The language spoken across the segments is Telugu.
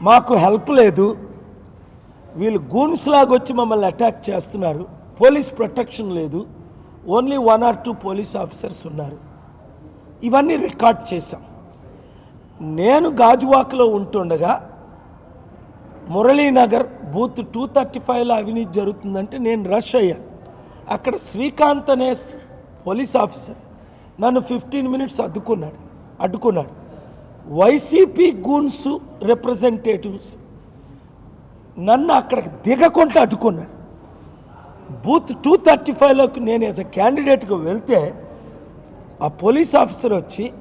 మాకు హెల్ప్ లేదు. వీళ్ళు గూన్స్ లాగా వచ్చి మమ్మల్ని అటాక్ చేస్తున్నారు. పోలీస్ ప్రొటెక్షన్ లేదు. Only one or two police officers ఉన్నారు. ఇవన్నీ రికార్డ్ చేశాం. నేను గాజువాకలో ఉంటుండగా మురళీనగర్ బూత్ టూ థర్టీ ఫైవ్లో అవినీతి జరుగుతుందంటే నేను రష్ అయ్యాను. అక్కడ శ్రీకాంత్ అనే పోలీస్ ఆఫీసర్ నన్ను ఫిఫ్టీన్ మినిట్స్ అడ్డుకున్నాడు అడ్డుకున్నాడు. వైసీపీ గూన్స్ రిప్రజెంటేటివ్స్ నన్ను అక్కడికి దిగకుండా అడ్డుకున్నాడు బూత్ టూ థర్టీ ఫైవ్లోకి నేను యాజ్ అ క్యాండిడేట్గా వెళ్తే ఆ పోలీస్ ఆఫీసర్ వచ్చి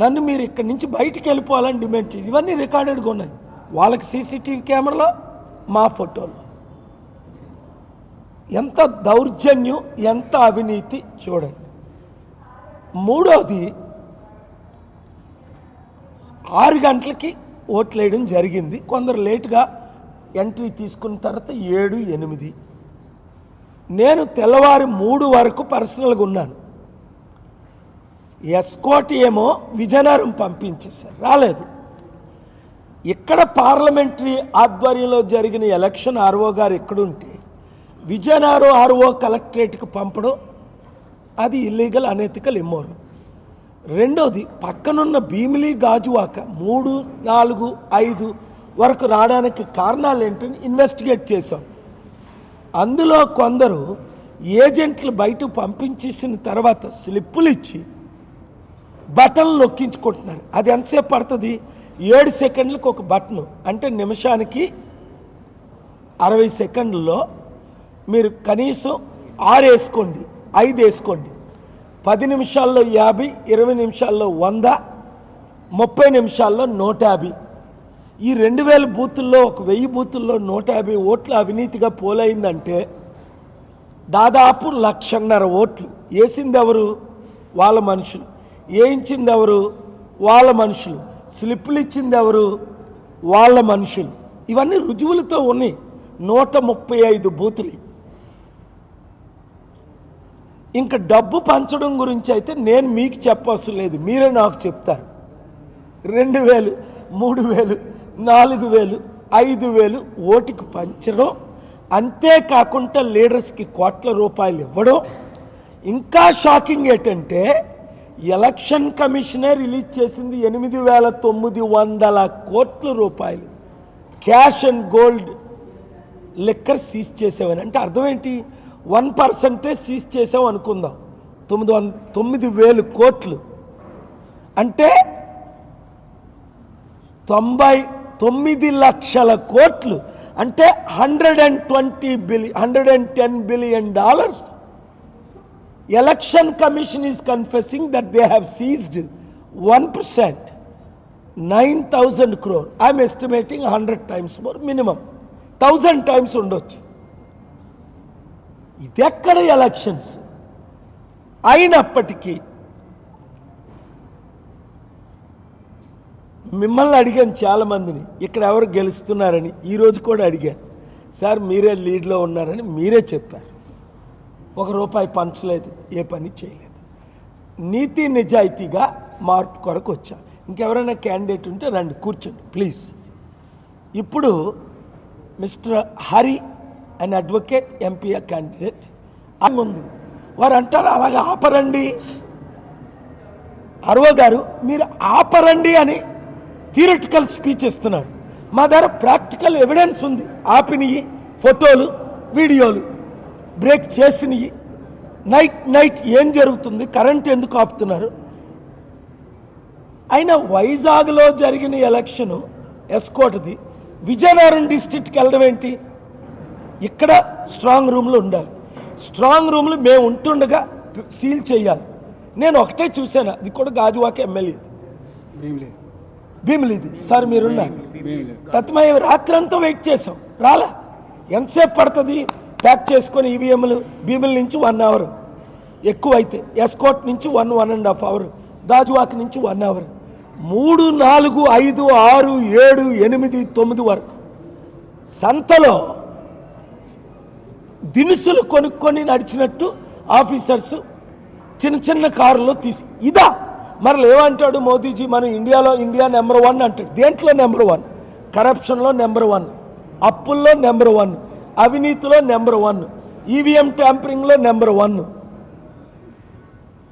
నన్ను మీరు ఇక్కడి నుంచి బయటికి వెళ్ళిపోవాలని డిమాండ్ చేసి ఇవన్నీ రికార్డెడ్గా ఉన్నాయి. వాళ్ళకి సీసీటీవీ కెమెరాలో మా ఫోటోలో. ఎంత దౌర్జన్యం ఎంత అవినీతి చూడండి. మూడోది ఆరు గంటలకి ఓట్లు వేయడం జరిగింది. కొందరు లేటుగా ఎంట్రీ తీసుకున్న తర్వాత ఏడు ఎనిమిది. నేను తెల్లవారి మూడు వరకు పర్సనల్గా ఉన్నాను. ఎస్కోట్ ఏమో విజయనగరం పంపించేశారు. రాలేదు. ఇక్కడ పార్లమెంటరీ ఆధ్వర్యంలో జరిగిన ఎలక్షన్ ఆర్ఓ గారు ఎక్కడుంటే విజయనగరం ఆర్ఓ కలెక్టరేట్కి పంపడం అది ఇల్లీగల్ అనెతికల్ ఇమ్మోరల్ రెండవది పక్కనున్న భీమిలి గాజువాక మూడు నాలుగు ఐదు వరకు రావడానికి కారణాలు ఏంటని ఇన్వెస్టిగేట్ చేశాం. అందులో కొందరు ఏజెంట్లు బయట పంపించేసిన తర్వాత స్లిప్పులు ఇచ్చి బటన్లు నొక్కించుకుంటున్నారు. అది ఎంతసేపు పడుతుంది? ఏడు సెకండ్లకు ఒక బటన్ అంటే నిమిషానికి అరవై సెకండ్లలో మీరు కనీసం ఆరు వేసుకోండి ఐదు వేసుకోండి. పది నిమిషాల్లో యాభై ఇరవై నిమిషాల్లో వంద ముప్పై నిమిషాల్లో నూట యాభై. ఈ రెండు వేల బూతుల్లో ఒక వెయ్యి బూతుల్లో నూట యాభై ఓట్లు అవినీతిగా పోలైందంటే దాదాపు లక్షన్నర ఓట్లు. వేసింది ఎవరు వాళ్ళ మనుషులు. వేయించింది ఎవరు వాళ్ళ మనుషులు. స్లిప్పులు ఇచ్చింది ఎవరు వాళ్ళ మనుషులు. ఇవన్నీ రుజువులతో ఉన్నాయి. నూట ముప్పై ఐదు బూతులు. ఇంకా డబ్బు పంచడం గురించి అయితే నేను మీకు చెప్పవలసిన లేదు. మీరే నాకు చెప్తారు. రెండు వేలు మూడు వేలు నాలుగు వేలు ఐదు వేలు ఓటుకు పంచడం అంతేకాకుండా లీడర్స్కి కోట్ల రూపాయలు ఇవ్వడం. ఇంకా షాకింగ్ ఏంటంటే ఎలక్షన్ కమిషనే రిలీజ్ చేసింది ఎనిమిది వేల తొమ్మిది వందల కోట్ల రూపాయలు. క్యాష్ అండ్ గోల్డ్ లెక్కర్ సీజ్ చేసేవని. అంటే అర్థం ఏంటి? వన్ పర్సెంటే సీజ్ చేసాం అనుకుందాం. తొమ్మిది వన్ తొమ్మిది వేలు కోట్లు. అంటే తొంభై తొమ్మిది లక్షల కోట్లు. అంటే hundred and twenty billion hundred and ten billion dollars. Election commission is confessing that they have seized one percent nine thousand crore. I'm estimating hundred times more minimum. Thousand times ఉండొచ్చు. ఇదెక్కడ ఎలక్షన్స్? అయినప్పటికీ మిమ్మల్ని అడిగాను చాలామందిని ఇక్కడ ఎవరు గెలుస్తున్నారని ఈరోజు కూడా అడిగాను. సార్ మీరే లీడ్లో ఉన్నారని మీరే చెప్పారు. ఒక రూపాయి పంచలేదు ఏ పని చేయలేదు. నీతి నిజాయితీగా మార్పు కొరకు వచ్చాం. ఇంకెవరైనా క్యాండిడేట్ ఉంటే రండి కూర్చోండి ప్లీజ్. ఇప్పుడు mister Hari and advocate MP candidate ఉంది వారు అంటారు అలాగే ఆపరండి. అరవ గారు మీరు ఆపరండి అని థియరటికల్ స్పీచ్ ఇస్తున్నారు. మా దగ్గర ప్రాక్టికల్ ఎవిడెన్స్ ఉంది. ఆపినవి ఫోటోలు వీడియోలు బ్రేక్ చేసినవి నైట్ నైట్ ఏం జరుగుతుంది? కరెంట్ ఎందుకు ఆపుతున్నారు? అయినా వైజాగ్లో జరిగిన ఎలక్షను ఎస్కోట్ది విజయనగరం డిస్ట్రిక్ట్కి వెళ్ళడం ఏంటి? ఇక్కడ స్ట్రాంగ్ రూమ్లో ఉండాలి. స్ట్రాంగ్ రూమ్లు మేము ఉంటుండగా సీల్ చేయాలి. నేను ఒకటే చూశాను అది కూడా గాజువాక ఎమ్మెల్యేది భీమిలే. భీమిలిది. సార్ మీరున్నారు. తత్మయం రాత్రంతా వెయిట్ చేసాం రాలా? ఎంతసేపు పడుతుంది? ప్యాక్ చేసుకొని ఈవీఎంలు భీముల నుంచి వన్ అవర్. ఎక్కువైతే ఎస్కోట్ నుంచి one one and half hour. Gajuwaka నుంచి వన్ అవర్. మూడు నాలుగు ఐదు ఆరు ఏడు ఎనిమిది తొమ్మిది వరకు. సంతలో దినుసులు కొనుక్కొని నడిచినట్టు ఆఫీసర్స్ చిన్న చిన్న కారులో తీసి ఇదా! మరి ఏమంటాడు మోదీజీ? మనం ఇండియాలో ఇండియా నెంబర్ వన్ అంటాడు. దేంట్లో నెంబర్ వన్? కరప్షన్లో నెంబర్ వన్ అప్పుల్లో నెంబర్ వన్ అవినీతిలో నెంబర్ వన్ ఈవీఎం ట్యాంపరింగ్లో నెంబర్ వన్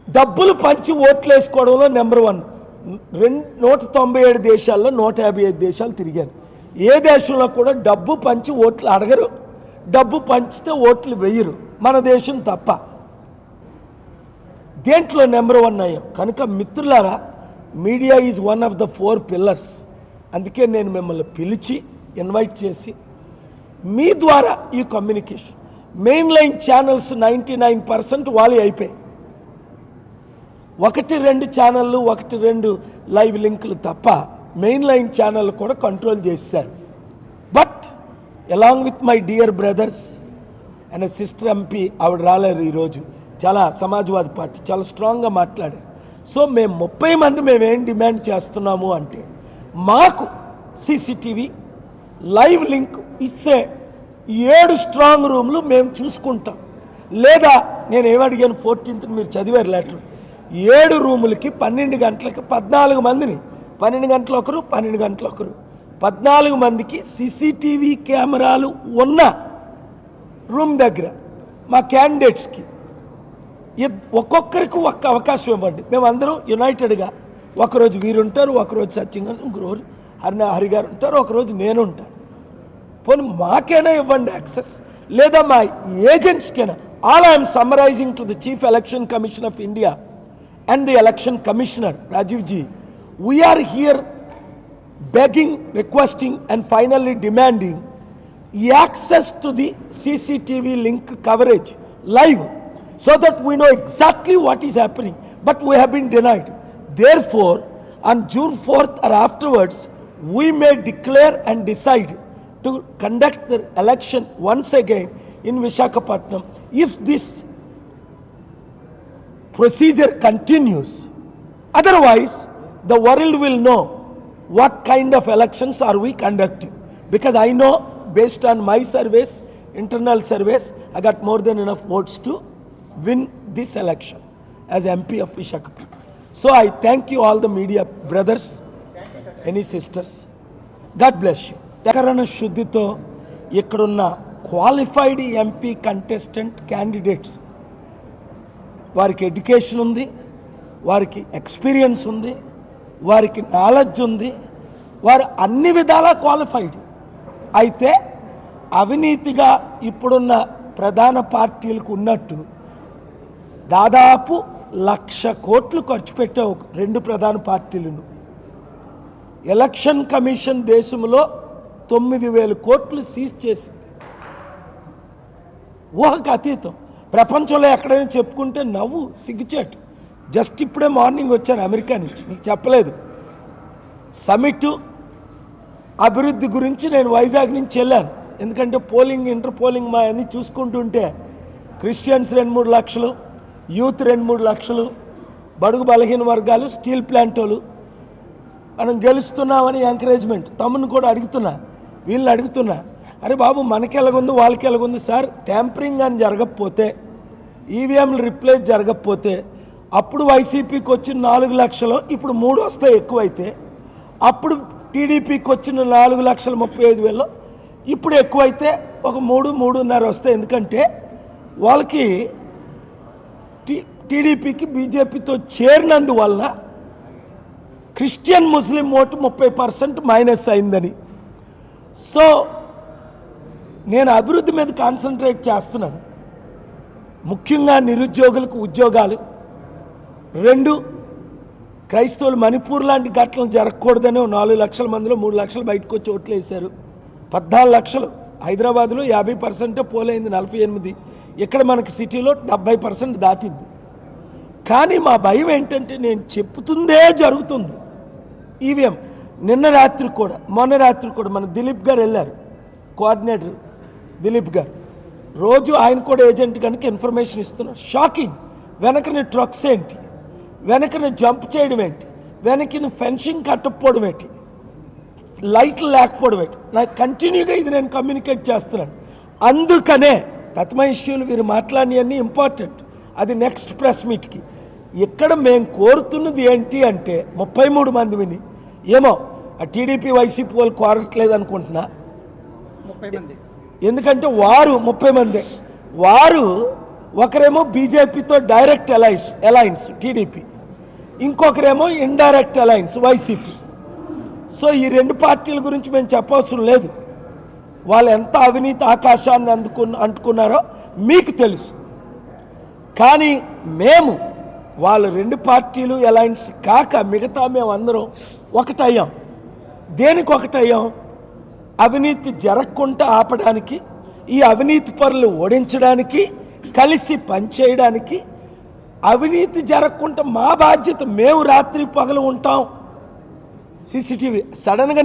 డబ్బులు పంచి ఓట్లు వేసుకోవడంలో నెంబర్ వన్. రెండు నూట తొంభై ఏడు దేశాల్లో నూట యాభై ఐదు దేశాలు తిరిగాను ఏ దేశంలో కూడా డబ్బు పంచి ఓట్లు అడగరు. డబ్బు పంచితే ఓట్లు వేయరు. మన దేశం తప్ప. దేంట్లో నెంబర్ వన్ అయ్యాం కనుక మిత్రులారా media is one of the four pillars. అందుకే నేను మిమ్మల్ని పిలిచి ఇన్వైట్ చేసి మీ ద్వారా ఈ communication. Main line channels ninety nine percent వాళ్ళే అయిపోయాయి. ఒకటి రెండు ఛానళ్ళు ఒకటి రెండు లైవ్ లింకులు తప్ప మెయిన్ లైన్ ఛానల్ కూడా కంట్రోల్ చేశారు but along with my dear brothers and sister MP ఆవిడ రాలేరు ఈరోజు. చాలా సమాజ్వాదీ పార్టీ చాలా స్ట్రాంగ్గా మాట్లాడారు. సో మేము ముప్పై మంది మేమేం డిమాండ్ చేస్తున్నాము అంటే మాకు సీసీటీవీ లైవ్ లింక్ ఇస్తే ఏడు స్ట్రాంగ్ రూమ్లు మేము చూసుకుంటాం. లేదా నేను ఏమడిగాను ఫోర్టీన్త్ మీరు చదివారు లెటర్ ఏడు రూములకి పన్నెండు గంటలకి పద్నాలుగు మందిని పన్నెండు గంటలు ఒకరు పన్నెండు గంటలు ఒకరు పద్నాలుగు మందికి సీసీటీవీ కెమెరాలు ఉన్న రూమ్ దగ్గర మా క్యాండిడేట్స్కి ఒక్కొక్కరికి ఒక్క అవకాశం ఇవ్వండి. మేమందరం యునైటెడ్గా ఒకరోజు వీరుంటారు ఒకరోజు సత్యం గారు ఇంకొకరోజు హరి హరి గారు ఉంటారు ఒకరోజు నేను ఉంటాను. పోనీ మాకైనా ఇవ్వండి యాక్సెస్? లేదా మా ఏజెంట్స్కైనా? All I'm summarising to the chief election commission of India and the election commissioner Rajiv ji we are begging, requesting, and finally demanding access to the CCTV link coverage live so that we know exactly what is happening. But we have been denied. Therefore, on June 4th or afterwards, we may declare and decide to conduct the election once again in Vishakhapatnam if this procedure continues. Otherwise, the world will know what kind of elections are we conducting. Because I know, based on my surveys, internal surveys, I got more than enough votes to win this election as MP of Vishakhapatnam. So I thank you all the media brothers, any sisters. God bless you. త్యాకరణ శుద్ధితో ఇక్కడున్న క్వాలిఫైడ్ ఎంపీ కంటెస్టెంట్ క్యాండిడేట్స్ వారికి ఎడ్యుకేషన్ ఉంది వారికి ఎక్స్పీరియన్స్ ఉంది వారికి నాలెడ్జ్ ఉంది వారు అన్ని విధాలా క్వాలిఫైడ్ అయితే అవినీతిగా ఇప్పుడున్న ప్రధాన పార్టీలకు ఉన్నట్టు దాదాపు లక్ష కోట్లు ఖర్చు పెట్టే ఒక రెండు ప్రధాన పార్టీలను. ఎలక్షన్ కమిషన్ దేశంలో తొమ్మిది వేల కోట్లు సీజ్ చేసింది. ఊహకు అతీతం. ప్రపంచంలో ఎక్కడైనా చెప్పుకుంటే నవ్వు సిగ్గుచేటు. జస్ట్ ఇప్పుడే మార్నింగ్ వచ్చాను అమెరికా నుంచి మీకు చెప్పలేదు. సమిట్ అభివృద్ధి గురించి నేను వైజాగ్ నుంచి వెళ్ళాను. ఎందుకంటే పోలింగ్ ఇంటర్ పోలింగ్ మా అన్ని చూసుకుంటుంటే క్రిస్టియన్స్ రెండు మూడు లక్షలు యూత్ రెండు మూడు లక్షలు బడుగు బలహీన వర్గాలు స్టీల్ ప్లాంట్ మనం గెలుస్తున్నామని ఎంకరేజ్మెంట్. తమ్ముని కూడా అడుగుతున్నా వీళ్ళని అడుగుతున్నా అరే బాబు మనకి ఎలాగుంది వాళ్ళకి ఎలాగుంది సార్? ట్యాంపరింగ్ అని జరగకపోతే ఈవీఎంలు రిప్లేస్ జరగకపోతే అప్పుడు వైసీపీకి వచ్చిన నాలుగు లక్షలు ఇప్పుడు మూడు వస్తాయి ఎక్కువైతే. అప్పుడు టీడీపీకి వచ్చిన నాలుగు లక్షల ముప్పై ఐదు వేలు ఇప్పుడు ఎక్కువైతే ఒక మూడు మూడున్నర వస్తాయి. ఎందుకంటే వాళ్ళకి టీ టీడీపీకి బీజేపీతో చేరినందువల్ల క్రిస్టియన్ ముస్లిం ఓటు ముప్పై పర్సెంట్ మైనస్ అయిందని. సో నేను అభివృద్ధి మీద కాన్సన్ట్రేట్ చేస్తున్నాను. ముఖ్యంగా నిరుద్యోగులకు ఉద్యోగాలు రెండు క్రైస్తవులు మణిపూర్ లాంటి ఘటనలు జరగకూడదని నాలుగు లక్షల మందిలో మూడు లక్షలు బయటకు వచ్చి ఓట్లు వేశారు. పద్నాలుగు లక్షలు. హైదరాబాద్లో యాభై పర్సెంటే పోలైంది నలభై ఎనిమిది. ఇక్కడ మనకి సిటీలో డెబ్బై పర్సెంట్ దాటింది. కానీ మా భయం ఏంటంటే నేను చెప్తుందే జరుగుతుంది. ఈవీఎం. నిన్న రాత్రి కూడా మొన్న రాత్రి కూడా మన దిలీప్ గారు వెళ్ళారు. కోఆర్డినేటర్ దిలీప్ గారు. రోజు ఆయన కూడా ఏజెంట్ కనుక ఇన్ఫర్మేషన్ ఇస్తున్నారు. షాకింగ్. వెనకని ట్రక్స్ ఏంటి? వెనకని జంప్ చేయడం ఏంటి? వెనకని ఫెన్సింగ్ కట్టకపోవడం ఏంటి? లైట్లు లేకపోవడం ఏంటి? నాకు కంటిన్యూగా ఇది నేను కమ్యూనికేట్ చేస్తున్నాను. అందుకనే తత్మ ఇష్యూలు వీరు మాట్లాడినవన్నీ ఇంపార్టెంట్. అది నెక్స్ట్ ప్రెస్ మీట్కి. ఇక్కడ మేము కోరుతున్నది ఏంటి అంటే ముప్పై మూడు మంది విని ఏమో ఆ టీడీపీ వైసీపీ వాళ్ళు కోరట్లేదు అనుకుంటున్నా. ఎందుకంటే వారు ముప్పై మంది. వారు ఒకరేమో బీజేపీతో డైరెక్ట్ అలయన్స్ అలయన్స్ టీడీపీ. ఇంకొకరేమో ఇండైరెక్ట్ అలయన్స్ వైసీపీ సో ఈ రెండు పార్టీల గురించి మేము చెప్పవసరం లేదు. వాళ్ళు ఎంత అవినీతి ఆకాశాన్ని అందుకు అంటుకున్నారో మీకు తెలుసు. కానీ మేము వాళ్ళు రెండు పార్టీలు అలయన్స్ కాక మిగతా మేము అందరం ఒకటయ్యాం. దేనికి ఒకటయ్యాం? అవినీతి జరగకుండా ఆపడానికి ఈ అవినీతి పనులు ఓడించడానికి కలిసి పనిచేయడానికి అవినీతి జరగకుండా మా బాధ్యత మేము రాత్రి పగలు ఉంటాం. సీసీటీవీ సడన్గా